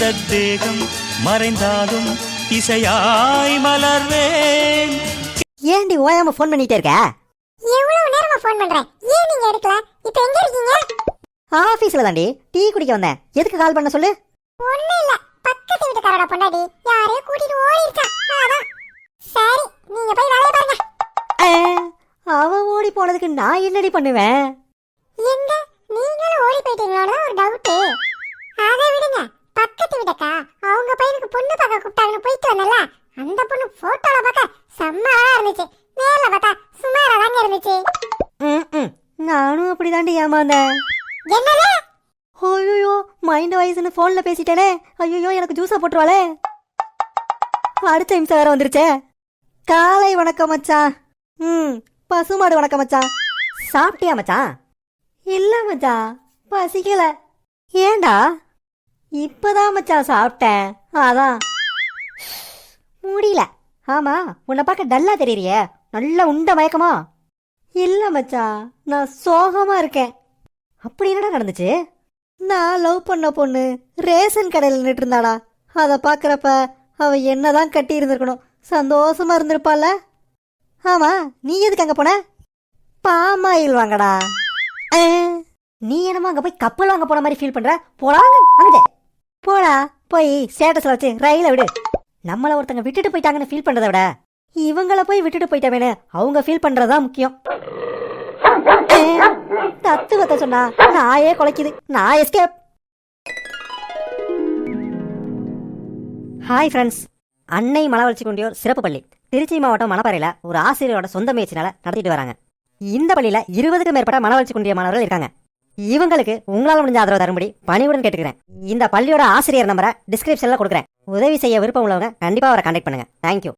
இந்த தேகம் மறைந்தாலும் இசையாய் மலர்வேன். ஏன்டி ஓயாம ஃபோன் பண்ணிட்டே இருக்க? எவ்வளவு நேரமா ஃபோன் பண்றேன்? ஏன் நீங்க எடுக்கல? இப்ப எங்க இருக்கீங்க? ஆபீஸ்ல தாண்டி டீ குடிக்க வந்தேன். எதுக்கு கால் பண்ண சொல்லு? ஒண்ணு இல்ல. பக்கத்து வீட்டுக்காரோட பொண்டாடி யாரையோ கூட்டிட்டு ஓடிருக்கான் அதான். சரி நீங்க போய் வேலைய பாருங்க. அவ ஓடி போனதுக்கு நான் என்னடி பண்ணுவேன்? எங்க? நீங்களும் ஓடி போயிட்டீங்களோன்னு ஒரு டவுட் பொண்ணு பார்க்க கூப்பிட்டாங்கன்னு போயிட்டு வந்தல அந்த பொண்ணு போட்டோல பார்க்க செம்ம அழகா இருந்துச்சு. நேர்ல பார்த்தா சுமாரா தாங்க இருந்துச்சு. நானும் அப்படிதாண்டி ஏமாந்தேன். என்னது? ஐயோ மைண்ட் வயசுன்னு ஃபோன்ல பேசிட்டேனே. ஐயோ எனக்கு ஜூஸா போட்டுருவாளே. அடுத்த நிமிஷம் வேற வந்துருச்சே. காலை வணக்கம் மச்சான். ம் பசுமாடு வணக்கம் மச்சான். சாப்பிட்டியா மச்சான்? இல்ல மச்சான். பசிக்கல. ஏண்டா இப்பதான் மச்சான் சாப்பிட்டேன். அதான். முடியல. ஆமா உன்னை பார்க்க டல்லா தெரியறிய. நல்ல உண்ட மயக்கமா? இல்ல மச்சா நான் சோகமா இருக்கேன். அப்படி என்னடா நடந்துச்சு? நான் லவ் பண்ண பொண்ணு ரேஷன் கடையில் நின்று இருந்தாடா அதை பார்க்குறப்ப அவ என்னதான் கட்டி இருந்திருக்கணும் சந்தோஷமா இருந்திருப்பால ஆமா நீ எதுக்கு அங்க போன? பாமாயில் வாங்கடா. ஆ, நீ என்னமோ அங்க போய் கப்பல் வாங்க போன மாதிரி ஃபீல் பண்ற? போலாங்க அங்கிட்டு. போடா. போய் ஸ்டேட்டஸ்ல வச்சு ரயில விடு. நம்மள ஒருத்தங்க விட்டுட்டு போயிட்டாங்கன்னு ஃபீல் பண்ணுறத விட இவங்கள போய் விட்டுட்டு போயிட்டாமேனு அவங்க ஃபீல் பண்றதுதான் முக்கியம். தத்துவத்தை சொன்னா நாயே குலைக்குது. நான் எஸ்கேப் ஹாய் ஃப்ரெண்ட்ஸ் அன்னை மலவளர்ச்சி கொண்டியோர் சிறப்பு பள்ளி. திருச்சி மாவட்டம் மணப்பாறையில் ஒரு ஆசிரியரோட சொந்த முயற்சினால நடத்திட்டு வராங்க. இந்த பள்ளியில் இருபதுக்கும் மேற்பட்ட மனவளர்ச்சி குன்றிய மாணவர்கள் இருக்காங்க. இவங்களுக்கு உங்களால் முடிஞ்ச ஆதரவு தரும்படி பணிவுடன் கேட்டுக்கிறேன். இந்த பள்ளியோட ஆசிரியர் நம்பரை டிஸ்கிரிப்ஷனில் கொடுக்குறேன். உதவி செய்ய விருப்பம் உள்ளவங்க கண்டிப்பாக அவரை கான்டாக்ட் பண்ணுங்க. தேங்க்யூ